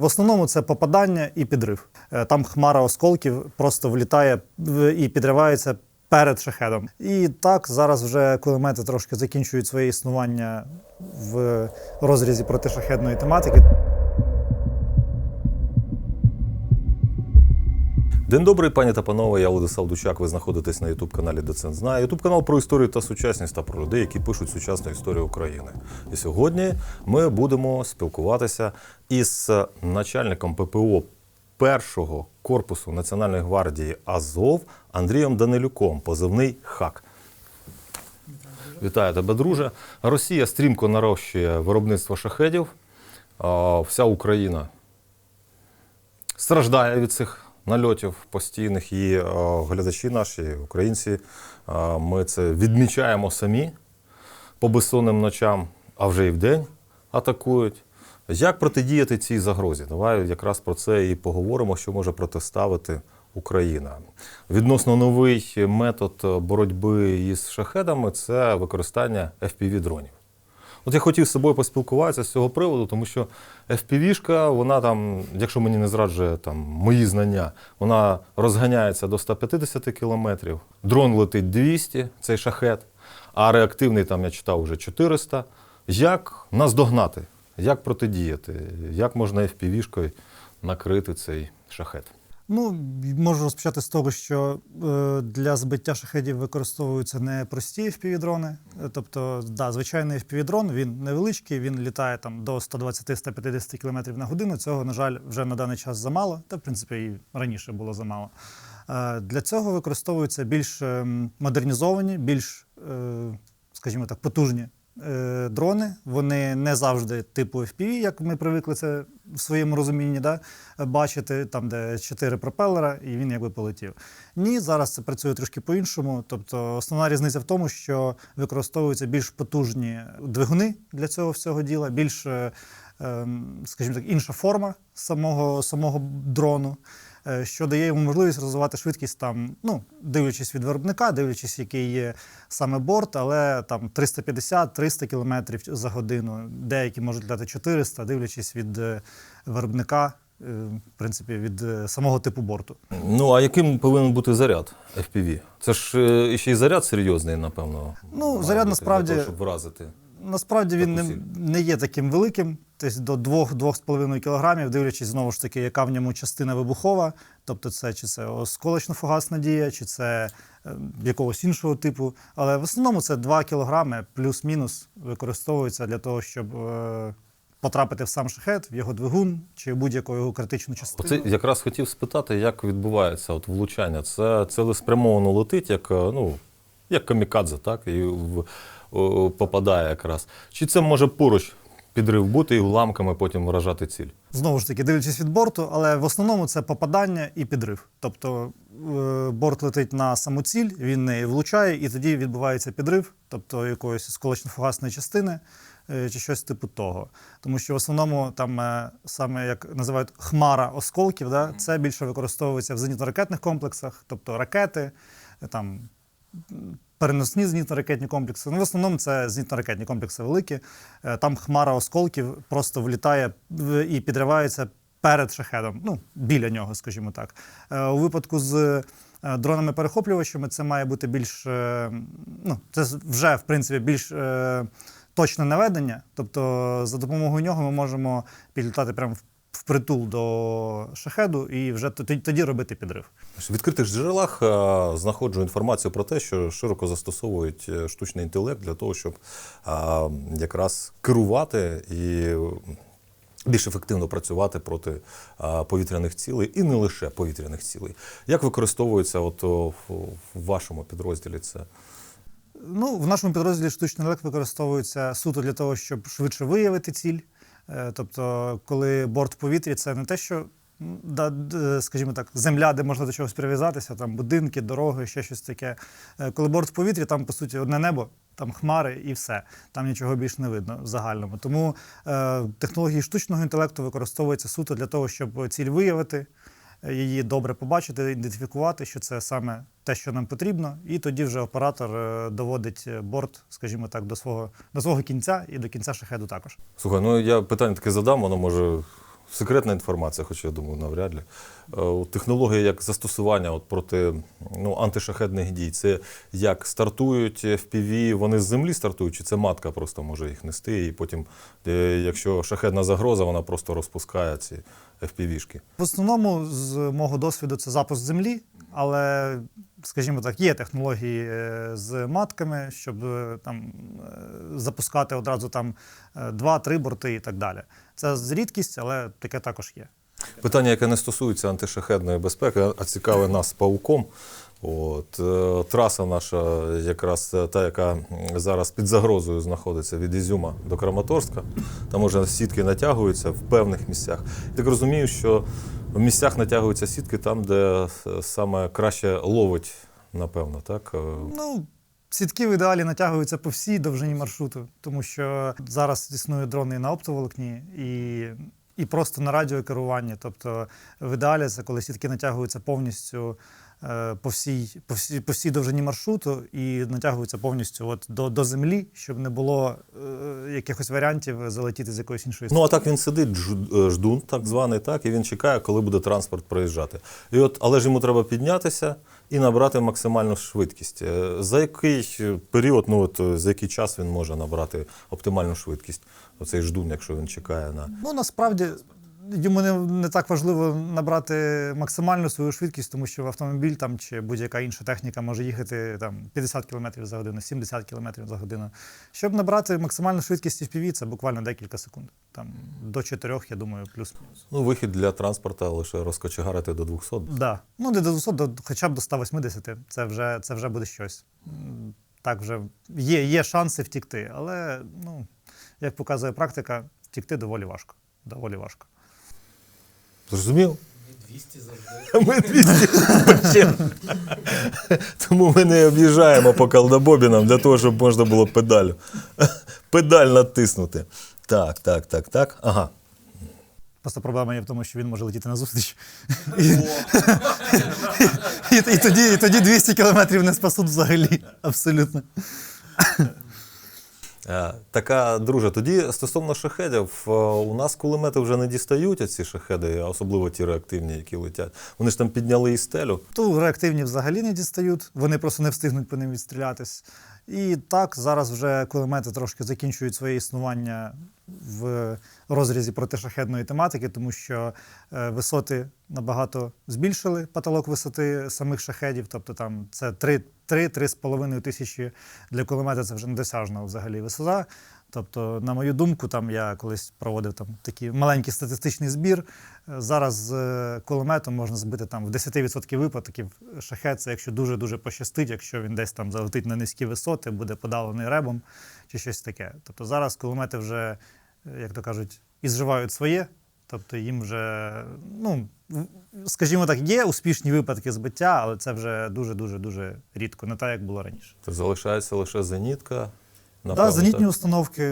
В основному це попадання і підрив. Е, Там хмара осколків просто влітає і підривається перед шахедом. І так зараз вже кулемети трошки закінчують своє існування в розрізі протишахедної тематики. День добрий, пані та панове. Я Владислав Дучак. Ви знаходитесь на ютуб каналі Доцент знає. Ютуб канал про історію та сучасність та про людей, які пишуть сучасну історію України. І сьогодні ми будемо спілкуватися із начальником ППО першого корпусу Національної гвардії Азов Андрієм Данилюком, позивний ХАК. Вітаю тебе, друже. Росія стрімко нарощує виробництво шахедів. Вся Україна страждає від цих нальотів постійних. І е, глядачі наші, українці, е, ми це відмічаємо самі по безсонним ночам, а вже і вдень атакують. Як протидіяти цій загрозі? Давай якраз про це і поговоримо, що може протиставити Україна. Відносно новий метод боротьби із шахедами це використання FPV-дронів. От я хотів з собою поспілкуватися з цього приводу, тому що FPV-шка, вона там, якщо мені не зраджує там мої знання, вона розганяється до 150 кілометрів. Дрон летить 200, цей шахет, а реактивний там я читав уже 400. Як наздогнати? Як протидіяти? Як можна FPV-шкою накрити цей шахет? Ну, можу розпочати з того, що е, для збиття шахедів використовуються не прості FPV-дрони. Е, Тобто, да, звичайний FPV-дрон, він невеличкий, він літає там до 120-150 км на годину. Цього, на жаль, вже на даний час замало, та в принципі і раніше було замало. Е, Для цього використовуються більш ем, модернізовані, більш, е, скажімо так, потужні е, дрони. Вони не завжди типу FPV, як ми привикли це в своєму розумінні да, бачити, там, де чотири пропелера, і він якби полетів. Ні, зараз це працює трошки по-іншому. Тобто, основна різниця в тому, що використовуються більш потужні двигуни для цього всього діла, більш, ем, скажімо так, інша форма самого, самого дрону. Е, Що дає йому можливість розвивати швидкість там, ну, дивлячись від виробника, дивлячись, який є саме борт, але там 350-300 км за годину. Деякі можуть літати 400, дивлячись від е, виробника, е, в принципі, від самого типу борту. Ну, а яким повинен бути заряд FPV? Це ж ще й заряд серйозний, напевно. Ну, заряд бути насправді- Для того, щоб вразити. Насправді він не, не є таким великим, десь до 2-2,5 кг, дивлячись знову ж таки, яка в ньому частина вибухова, тобто це чи це осколочно-фугасна дія, чи це е, якогось іншого типу. Але в основному це 2 кг плюс-мінус використовується для того, щоб е, потрапити в сам шахет, в його двигун чи будь-яку його критичну частину. Оце якраз хотів спитати, як відбувається от влучання. Це цілеспрямовано летить, як, е, ну, як камікадзе, так? І в, о, попадає якраз. Чи це може поруч підрив бути і уламками потім вражати ціль? Знову ж таки, дивлячись від борту, але в основному це попадання і підрив. Тобто е, борт летить на саму ціль, він неї влучає, і тоді відбувається підрив, тобто якоїсь сколочно-фугасної частини е, чи щось типу того. Тому що в основному там е, саме як називають хмара осколків, да, це більше використовується в зенітно-ракетних комплексах, тобто ракети, там переносні зенітно-ракетні комплекси. Ну, в основному це зенітно-ракетні комплекси великі. Е, Там хмара осколків просто влітає і підривається перед шахедом, ну, біля нього, скажімо так. Е, У випадку з е, дронами-перехоплювачами це має бути більш, ну, це вже, в принципі, більш точне наведення. Тобто, за допомогою нього ми можемо підлітати прямо в- впритул до шахеду і вже тоді, робити підрив. В відкритих джерелах е, знаходжу інформацію про те, що широко застосовують е, штучний інтелект для того, щоб е, якраз керувати і більш ефективно працювати проти повітряних цілей і не лише повітряних цілей. Як використовується от в вашому підрозділі це? Ну, в нашому підрозділі штучний інтелект використовується суто для того, щоб швидше виявити ціль. Е, Тобто, коли борт в повітрі, це не те, що, да, скажімо так, земля, де можна до чогось прив'язатися, там будинки, дороги, ще щось таке. Е, Коли борт в повітрі, там, по суті, одне небо, там хмари і все. Там нічого більш не видно в загальному. Тому е, технології штучного інтелекту використовуються суто для того, щоб ціль виявити, її добре побачити, ідентифікувати, що це саме те, що нам потрібно, і тоді вже оператор е, доводить борт, скажімо так, до свого, до свого кінця і до кінця шахеду також. Слухай, ну я питання таке задам, воно може секретна інформація, хоча я думаю, навряд ли. Е, Технологія як застосування от проти ну, антишахедних дій. Це як стартують FPV, вони з землі стартують, чи це матка просто може їх нести, і потім, е, якщо шахедна загроза, вона просто розпускає ці FPV-шки. В основному, з мого досвіду, це запуск землі, але, скажімо так, є технології е, з матками, щоб е, там е, запускати одразу там два-три борти і так далі. Це з рідкість, але таке також є. Питання, яке не стосується антишахедної безпеки, а цікаве нас пауком. От, е, траса наша, якраз та, яка зараз під загрозою знаходиться від Ізюма до Краматорська. Там уже сітки натягуються в певних місцях. Я так розумію, що в місцях натягуються сітки там, де е, саме краще ловить, напевно, так? Е, Ну, сітки в ідеалі натягуються по всій довжині маршруту, тому що зараз існують дрони на оптоволокні і, і просто на радіокеруванні. Тобто, в ідеалі це коли сітки натягуються повністю. Е, По всій, по, всій, по всій довжині маршруту і натягуються повністю от до, до землі, щоб не було е, якихось варіантів залетіти з якоїсь іншої Ну, а так він сидить, е, ждун, так званий, так, і він чекає, коли буде транспорт проїжджати. І от, але ж йому треба піднятися і набрати максимальну швидкість. Е, За який період, ну от за який час він може набрати оптимальну швидкість? Оцей ждун, якщо він чекає на. Ну насправді йому не, не так важливо набрати максимальну свою швидкість, тому що автомобіль там чи будь-яка інша техніка може їхати там 50 км за годину, 70 км за годину. Щоб набрати максимальну швидкість FPV, це буквально декілька секунд. Там до 4, я думаю, плюс-мінус. Ну, вихід для транспорту лише розкочегарити до 200. Да. Ну не до 200, до, хоча б до 180. Це вже, це вже буде щось. Так вже є, є шанси втікти, але ну, як показує практика, втікти доволі важко. Доволі важко. Зрозумів? 200 завжди. Ми 200 Тому ми не об'їжджаємо по колдобобінам для того, щоб можна було педаль, педаль натиснути. Так, так, так, так. Ага. Просто проблема є в тому, що він може летіти на зустріч. І, і, і, тоді, і тоді 200 кілометрів не спасуть взагалі. Абсолютно. Е, Така, друже, тоді стосовно шахедів, е, у нас кулемети вже не дістають ці шахеди, особливо ті реактивні, які летять. Вони ж там підняли і стелю. Ту реактивні взагалі не дістають, вони просто не встигнуть по ним відстрілятись. І так, зараз вже кулемети трошки закінчують своє існування в розрізі протишахедної тематики, тому що е, висоти набагато збільшили потолок висоти самих шахедів. Тобто там це 3-3,5 тисячі для кулемета це вже недосяжна взагалі висота. Тобто, на мою думку, там я колись проводив там такий маленький статистичний збір. Е, Зараз з е, кулеметом можна збити там в 10% випадків шахет, це якщо дуже-дуже пощастить, якщо він десь там залетить на низькі висоти, буде подавлений ребом чи щось таке. Тобто зараз кулемети вже, е, як то кажуть, ізживають своє. Тобто їм вже, ну, скажімо так, є успішні випадки збиття, але це вже дуже-дуже дуже рідко, не так, як було раніше. То залишається лише зенітка. Напевно, да, зенітні так? установки,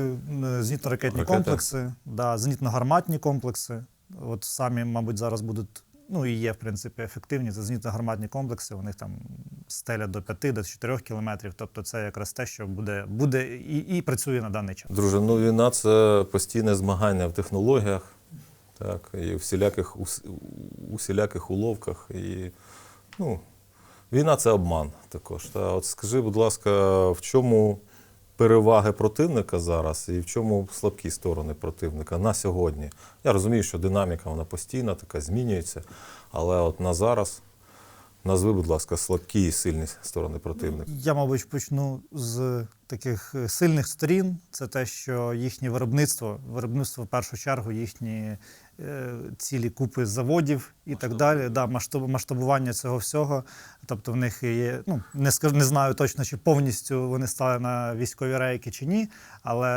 зенітно-ракетні комплекси, да, зенітно-гарматні комплекси. От самі, мабуть, зараз будуть, ну і є, в принципі, ефективні. Це зенітно-гарматні комплекси, у них там стеля до 5 до 4 кілометрів. Тобто це якраз те, що буде, буде і, і працює на даний час. Друже, ну війна це постійне змагання в технологіях, так, і в всіляких, усіляких уловках. І, ну, війна це обман також. Та. От скажи, будь ласка, в чому переваги противника зараз і в чому слабкі сторони противника на сьогодні? Я розумію, що динаміка вона постійна, така змінюється, але от на зараз. Назви, будь ласка, слабкі і сильні сторони противника. Я, мабуть, почну з таких е, сильних сторін. Це те, що їхнє виробництво, виробництво в першу чергу, їхні цілі купи заводів і так далі. Да, масштаб, масштабування цього всього. Тобто в них є, ну не скажу, не знаю точно, чи повністю вони стали на військові рейки чи ні, але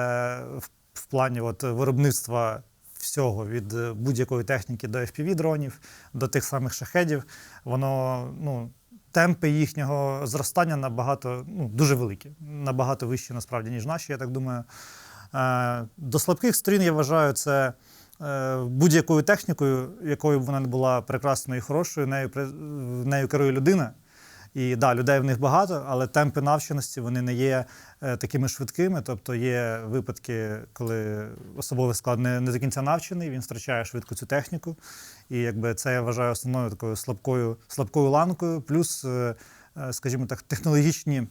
в, в плані от, виробництва всього від е, будь-якої техніки до FPV-дронів, до тих самих шахедів, воно ну, темпи їхнього зростання набагато ну, дуже великі, набагато вищі насправді, ніж наші, я так думаю. Е, до слабких сторін я вважаю це е, будь-якою технікою, якою б вона не була прекрасною і хорошою, нею, нею керує людина. І да, людей в них багато, але темпи навченості вони не є е, такими швидкими. Тобто є випадки, коли особовий склад не, не до кінця навчений, він втрачає швидко цю техніку. І якби це я вважаю основною такою слабкою, слабкою ланкою. Плюс, е, е, скажімо так, технологічні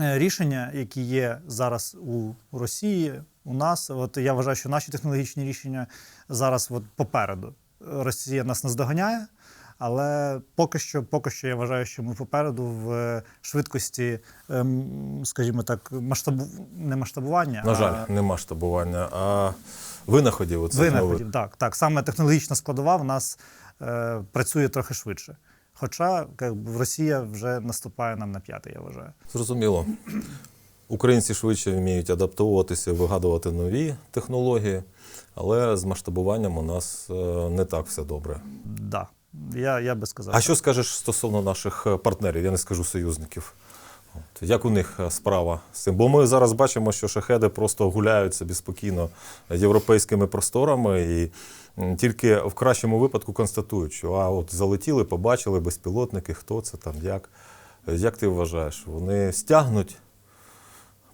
е, рішення, які є зараз у Росії, у нас. От я вважаю, що наші технологічні рішення зараз от попереду. Росія нас наздоганяє, але поки що, поки що я вважаю, що ми попереду в е, швидкості, ем, скажімо так, масштабу... не масштабування, На а жаль, нема штабування, а винаходів нових. винаходів. Так, так. Саме технологічна складова в нас е, працює трохи швидше. Хоча як Росія вже наступає нам на п'ятий, я вважаю. Зрозуміло. Українці швидше вміють адаптовуватися, вигадувати нові технології, але з масштабуванням у нас е, не так все добре. Да. Я, я би сказав. А так. що скажеш стосовно наших е, партнерів? Я не скажу союзників. От, як у них е, справа з цим? Бо ми зараз бачимо, що шахеди просто гуляють собі спокійно європейськими просторами і тільки в кращому випадку констатують, що а от залетіли, побачили безпілотники, хто це там, як. Як ти вважаєш, вони стягнуть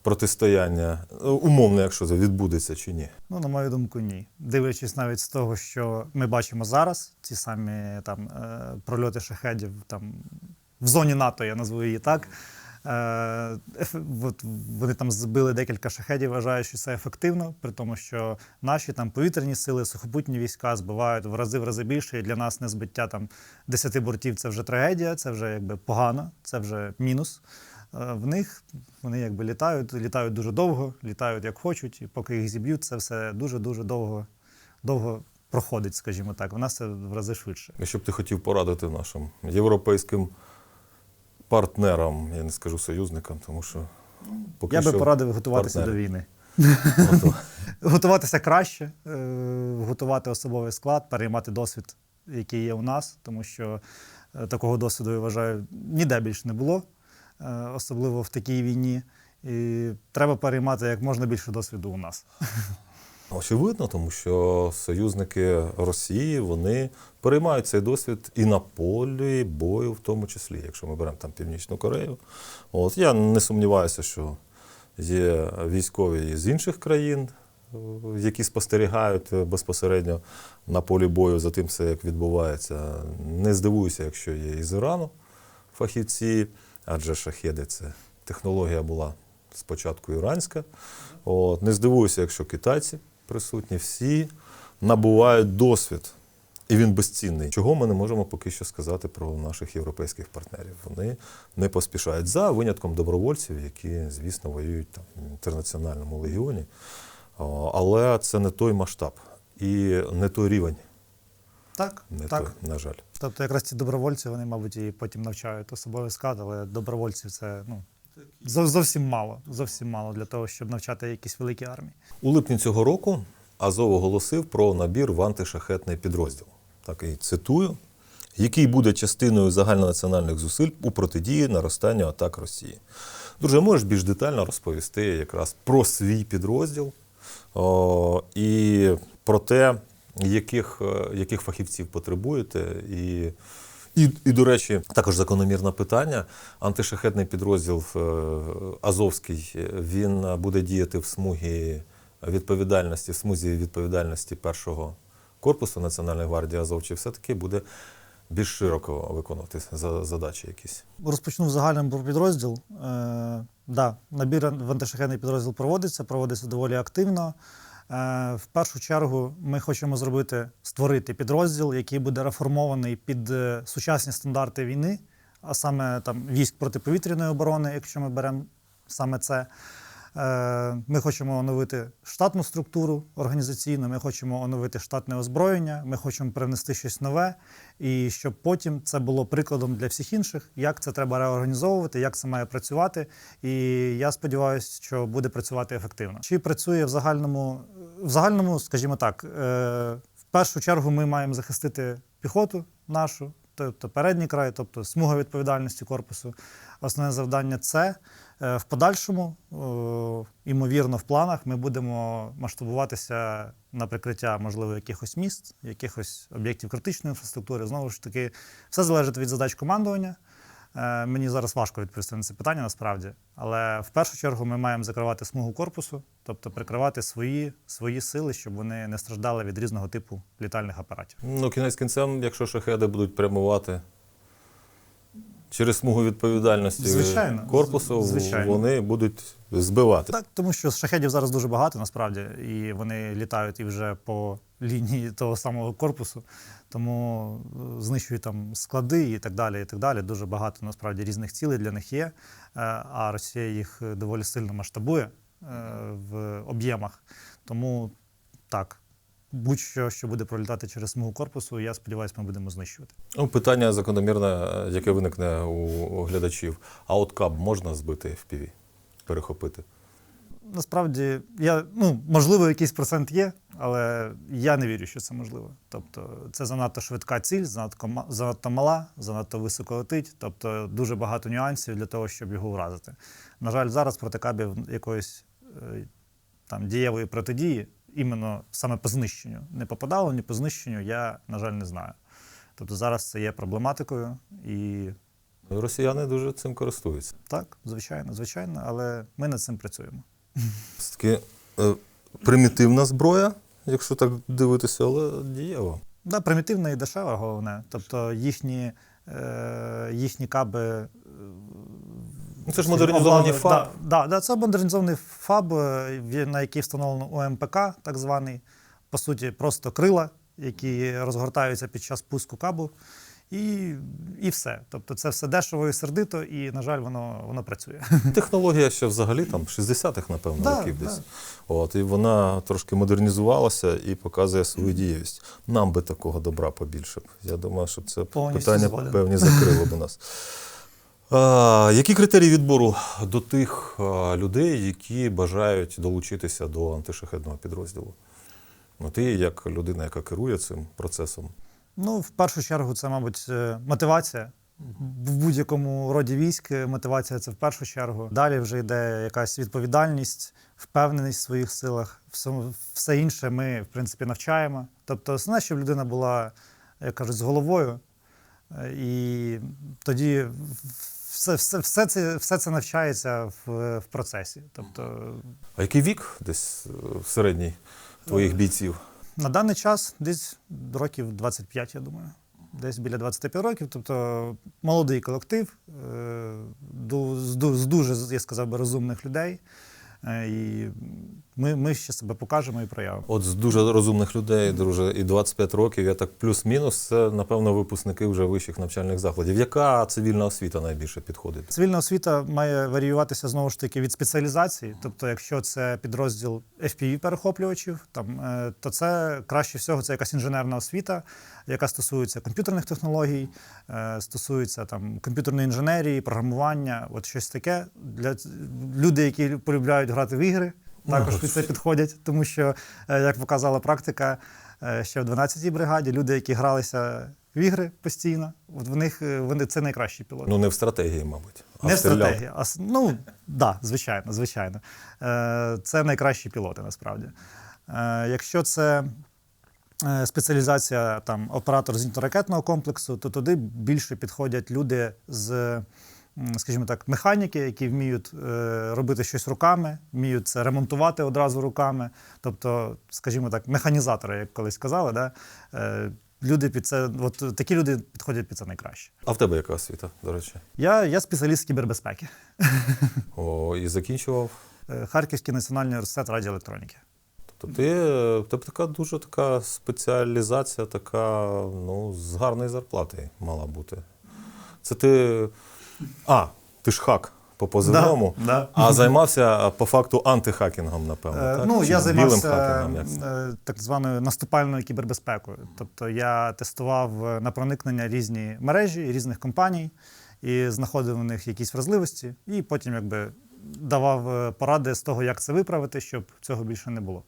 протистояння, е, умовно, якщо це відбудеться чи ні? Ну, на мою думку, ні. Дивлячись навіть з того, що ми бачимо зараз, ці самі там е, прольоти шахедів там в зоні НАТО, я назву її так. Е, от вони там збили декілька шахедів, вважаю, що це ефективно, при тому, що наші там повітряні сили, сухопутні війська збивають в рази в рази більше. І для нас не збиття там 10 бортів це вже трагедія, це вже якби погано, це вже мінус. Е, В них вони якби літають, літають дуже довго, літають як хочуть, і поки їх зіб'ють, це все дуже-дуже довго, довго проходить, скажімо так. У нас це в рази швидше. І що б ти хотів порадити нашим європейським партнерам, я не скажу союзникам, тому що поки Я би порадив готуватися партнери. до війни. Готуватися краще, е, готувати особовий склад, переймати досвід, який є у нас, тому що е, такого досвіду, я вважаю, ніде більше не було, особливо в такій війні. І треба переймати як можна більше досвіду у нас. Очевидно, тому що союзники Росії вони переймають цей досвід і на полі бою, в тому числі, якщо ми беремо там Північну Корею. От я не сумніваюся, що є військові з інших країн, е, які спостерігають е, безпосередньо на полі бою за тим, все як відбувається. Не здивуюся, якщо є із Ірану фахівці, адже шахеди це технологія була спочатку іранська. От, не здивуюся, якщо китайці присутні, всі набувають досвід. І він безцінний. Чого ми не можемо поки що сказати про наших європейських партнерів? Вони не поспішають за винятком добровольців, які, звісно, воюють там в інтернаціональному легіоні. Але це не той масштаб і не той рівень, Так, не так. той, на жаль. Тобто якраз ці добровольці, вони, мабуть, і потім навчають особовий склад, але добровольців це ну, зовсім мало. Зовсім мало для того, щоб навчати якісь великі армії. У липні цього року Азов оголосив про набір в антишахетний підрозділ. Так і цитую, який буде частиною загальнонаціональних зусиль у протидії наростанню атак Росії. Друже, можеш більш детально розповісти якраз про свій підрозділ о, і про те, яких, е, яких фахівців потребуєте. І, і, і, до речі, також закономірне питання. Антишахетний підрозділ е, Азовський він буде діяти в смугі відповідальності, в смузі відповідальності першого корпусу Національної гвардії Азов, чи все-таки буде більш широко виконувати за- задачі якісь. Розпочну в загальному про підрозділ. Е, да, набір в антишахетний підрозділ проводиться, проводиться доволі активно. Е, в першу чергу ми хочемо зробити, створити підрозділ, який буде реформований під е, сучасні стандарти війни, а саме там військ протиповітряної оборони, якщо ми беремо саме це. Е, Ми хочемо оновити штатну структуру організаційну, ми хочемо оновити штатне озброєння, ми хочемо привнести щось нове, і щоб потім це було прикладом для всіх інших, як це треба реорганізовувати, як це має працювати. І я сподіваюся, що буде працювати ефективно. Чи працює в загальному, в загальному, скажімо так, е, в першу чергу ми маємо захистити піхоту нашу, тобто передній край, тобто смуга відповідальності корпусу. Основне завдання це. Е, В подальшому, ймовірно, в планах ми будемо масштабуватися на прикриття, можливо, якихось міст, якихось об'єктів критичної інфраструктури. Знову ж таки, все залежить від задач командування. Е, Мені зараз важко відповісти на це питання насправді. Але в першу чергу ми маємо закривати смугу корпусу, тобто прикривати свої, свої сили, щоб вони не страждали від різного типу літальних апаратів. Ну, кінець кінцем, якщо шахеди будуть прямувати через смугу відповідальності Звичайно, корпусу, звичайно. вони будуть збивати. Так, тому що шахедів зараз дуже багато насправді, і вони літають і вже по лінії того самого корпусу, тому е, знищують там склади і так далі. І так далі. Дуже багато насправді різних цілей для них є. Е, А Росія їх е, доволі сильно масштабує в об'ємах. Тому так, будь-що, що буде пролітати через смугу корпусу, я сподіваюся, ми будемо знищувати. Ну, питання закономірне, яке виникне у глядачів. А от каб можна збити FPV? Перехопити? Насправді, я ну можливо, якийсь процент є, але я не вірю, що це можливо. Тобто, це занадто швидка ціль, занадто занадто мала, занадто високо летить. Тобто, дуже багато нюансів для того, щоб його вразити. На жаль, зараз проти кабів якоїсь е, там дієвої протидії, іменно саме по знищенню, не по подавленню, по знищенню, я на жаль не знаю. Тобто зараз це є проблематикою, і Росіяни дуже цим користуються. так, звичайно, звичайно, але ми над цим працюємо. Це таки е, примітивна зброя, якщо так дивитися, але дієва. Да, примітивна і дешева, головне. Тобто їхні, е, їхні каби. е, Ну, це ж модернізовані обладнання- ФАБ. Да, да, да, це модернізований ФАБ, е, в- на який встановлено УМПК, так званий. По суті, просто крила, які розгортаються під час пуску кабу. І, і все. Тобто це все дешево і сердито, і, на жаль, воно, воно працює. Технологія ще взагалі там 60-х, напевно, Да, років да. десь. От, і вона трошки модернізувалася і показує свою дієвість. Нам би такого добра побільше. Я думаю, що це Повністю питання згоден. певні закрило б нас. А, які критерії відбору до тих а, людей, які бажають долучитися до антишахедного підрозділу? Ну, ти, як людина, яка керує цим процесом, Ну, в першу чергу, це, мабуть, е, мотивація. В будь-якому роді військ е, мотивація це в першу чергу. Далі вже йде якась відповідальність, впевненість в своїх силах. Все, інше ми, в принципі, навчаємо. Тобто, основне, щоб людина була, як кажуть, з головою. Е, І тоді все, все, все, це, все це навчається в, в процесі. Тобто, а який вік десь середній твоїх бійців? На даний час десь років 25, я думаю. Десь біля 25 років. Тобто молодий колектив е, з ду- з дуже, я сказав би, розумних людей. Е, І ми, ми ще себе покажемо і проявимо. От з дуже розумних людей, друже, і 25 років, я так плюс-мінус, це, напевно, випускники вже вищих навчальних закладів. Яка цивільна освіта найбільше підходить? Цивільна освіта має варіюватися знову ж таки від спеціалізації. Тобто, якщо це підрозділ fpv перехоплювачів, там е, то це краще всього це якась інженерна освіта, яка стосується комп'ютерних технологій, е, стосується там комп'ютерної інженерії, програмування, от щось таке. Для люди, які полюбляють грати в ігри, також під це підходять, тому що, е, як показала практика, е, ще в 12-й бригаді люди, які гралися в ігри постійно, от в них е, вони це найкращі пілоти. Ну, не в стратегії, мабуть. А Не в стратегія. А, ну, так, да, звичайно, звичайно. Це найкращі пілоти насправді. Якщо це спеціалізація там, оператор зенітно-ракетного комплексу, то туди більше підходять люди з, скажімо так, механіки, які вміють е, робити щось руками, вміють це ремонтувати одразу руками. Тобто, скажімо так, механізатори, як колись казали, да? е, люди під це, от такі люди підходять під це найкраще. А в тебе яка освіта, до речі? Я, я спеціаліст з кібербезпеки. О, і закінчував. Е, Харківський національний університет радіоелектроніки. Тобто ти, тебе така дуже така спеціалізація, така ну, з гарної зарплати мала бути. Це ти. А, ти ж хак по позивному, Да, да. а займався по факту антихакінгом, напевно. Е, так? Ну, Чи я займався хакінгом, е, так званою наступальною кібербезпекою. Тобто я тестував е, на проникнення різні мережі різних компаній і знаходив у них якісь вразливості, і потім якби давав е, поради з того, як це виправити, щоб цього більше не було.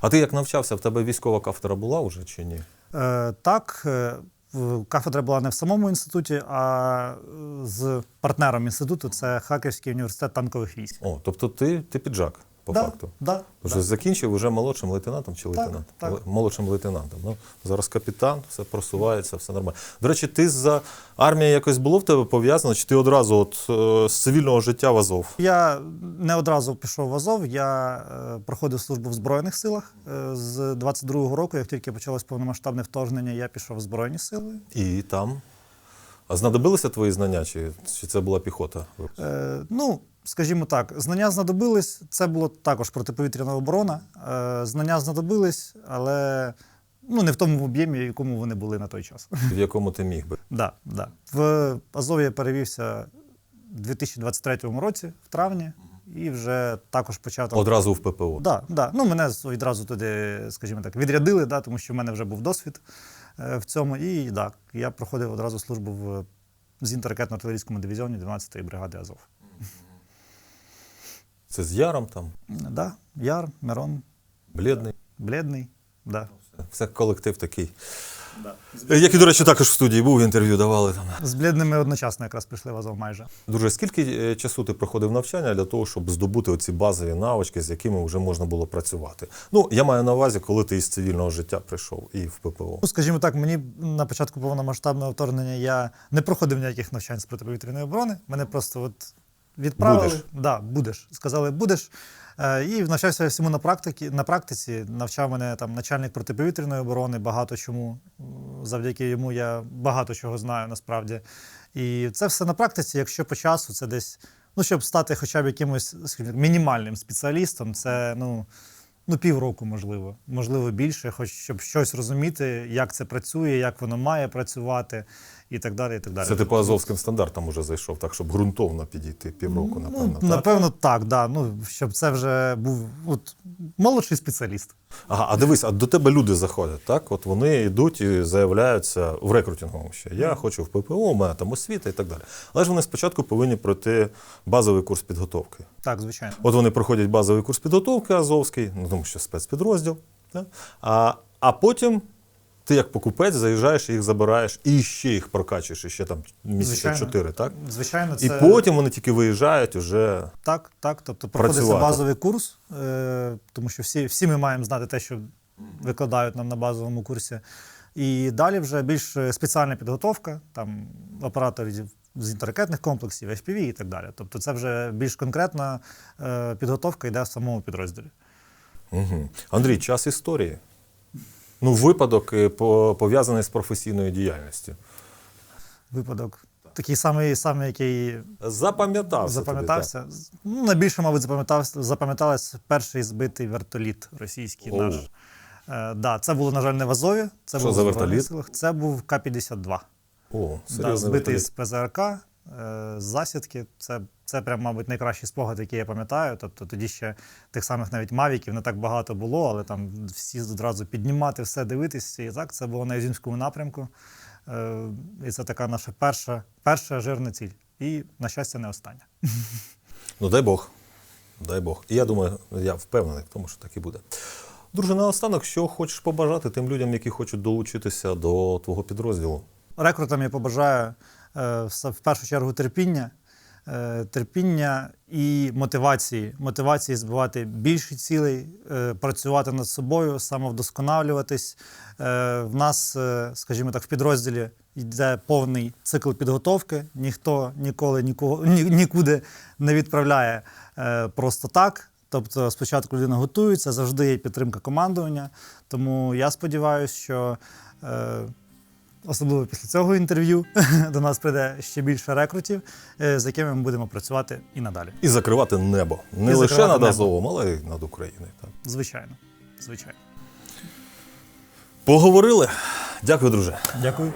А ти як навчався, в тебе військова кафедра була вже чи ні? Е, Так, е, кафедра була не в самому інституті, а е, з партнером інституту це Харківський університет танкових військ. О, тобто ти, ти піджак. По да, факту. Да, Вже да. закінчив вже молодшим лейтенантом чи лейтенантом? так. Л- Молодшим лейтенантом. Ну, зараз капітан, все просувається, все нормально. До речі, ти за армією якось було в тебе пов'язано, чи ти одразу от, е, з цивільного життя в Азов? Я не одразу пішов в Азов. Я е, проходив службу в Збройних силах. Е, з 22-го року, як тільки почалось повномасштабне вторгнення, я пішов в Збройні сили. І там. А знадобилися твої знання, чи, чи це була піхота? Е, ну, скажімо так, знання знадобились. Це було також протиповітряна оборона. Е, знання знадобились, але ну, не в тому об'ємі, в якому вони були на той час. В якому ти міг би? Да, да. В Азові я перевівся в 2023 році, в травні, і вже також почав там. Одразу в ППО. Да, да. Ну, мене з- відразу туди, скажімо так, відрядили, да, тому що в мене вже був досвід е, в цьому. І так, я проходив одразу службу в зенітно-ракетно-артилерійському дивізіоні 12-ї бригади Азов. Це з Яром там, Да, Яр, Мирон, блідний. Бледний. Да. Все колектив такий. Який, до речі, також в студії був, інтерв'ю давали там. З бледними одночасно якраз прийшли в Азов майже. Друже, скільки е, часу ти проходив навчання для того, щоб здобути оці базові навички, з якими вже можна було працювати? Ну, я маю на увазі, коли ти із цивільного життя прийшов і в ППО. Ну, скажімо так, мені на початку повномасштабного вторгнення я не проходив ніяких навчань з протиповітряної оборони. Мене просто от відправили. Будеш. Да, будеш. Сказали, будеш. Е, І навчався всьому на практиці. На практиці навчав мене там начальник протиповітряної оборони, багато чому. Завдяки йому я багато чого знаю насправді. І це все на практиці, якщо по часу це десь, ну щоб стати хоча б якимось скажімо мінімальним спеціалістом, це ну. Ну, півроку, можливо, можливо, більше, хоч щоб щось розуміти, як це працює, як воно має працювати, і так далі. І так далі. Це ти по азовським стандартам уже зайшов, так щоб ґрунтовно підійти півроку, напевно. ну, так? напевно, так, да. Ну, щоб це вже був от, молодший спеціаліст. Ага, а дивись, а до тебе люди заходять, так? От вони йдуть і заявляються в рекрутинговому ще. Я хочу в ППО, у мене там освіта і так далі. Але ж вони спочатку повинні пройти базовий курс підготовки. Так, звичайно. От вони проходять базовий курс підготовки Азовський, ну тому що спецпідрозділ. Так? А, а потім ти як покупець заїжджаєш, їх забираєш і ще їх прокачуєш, і ще там місяця чотири, так? Звичайно, це І потім вони тільки виїжджають уже. так, так. Тобто проходиться базовий курс, е, тому що всі, всі ми маємо знати те, що викладають нам на базовому курсі. І далі вже більш е, спеціальна підготовка, там операторів з інтерракетних комплексів, FPV і так далі. Тобто це вже більш конкретна е, підготовка йде в самому підрозділі. Угу. Андрій, час історії. Ну, випадок е, пов'язаний з професійною діяльністю. Випадок такий самий, самий який Запам'ятався. запам'ятався. Ну, найбільше, мабуть, запам'ятався, запам'яталось перший збитий вертоліт російський Оу. наш. Е, да, це було, на жаль, не в Азові. Це Що був за вертоліт? Це був К-52. О, Да, серйозно. збитий з ПЗРК, засідки. Це, це прям, мабуть, найкращий спогад, який я пам'ятаю. Тобто тоді ще тих самих навіть мавіків не так багато було, але там всі одразу піднімати, все дивитися. І так, це було на Ізюмському напрямку. Е, і це така наша перша, перша жирна ціль. І, на щастя, не остання. Ну, дай Бог. Дай Бог. І я думаю, я впевнений в тому, що так і буде. Друже, наостанок, що хочеш побажати тим людям, які хочуть долучитися до твого підрозділу? Рекрутам я побажаю е, в першу чергу терпіння, е, терпіння і мотивації. Мотивації збивати більше цілей, е, працювати над собою, самовдосконалюватись. Е, В нас, е, скажімо так, в підрозділі йде повний цикл підготовки. Ніхто ніколи нікого нікуди не відправляє е, просто так. Тобто спочатку людина готується, завжди є підтримка командування. Тому я сподіваюся, що е, особливо після цього інтерв'ю до нас прийде ще більше рекрутів, е, з якими ми будемо працювати і надалі. І закривати небо. Не І лише над. Азовом, але й над Україною. Так. Звичайно. Звичайно. Поговорили. Дякую, друже. Дякую.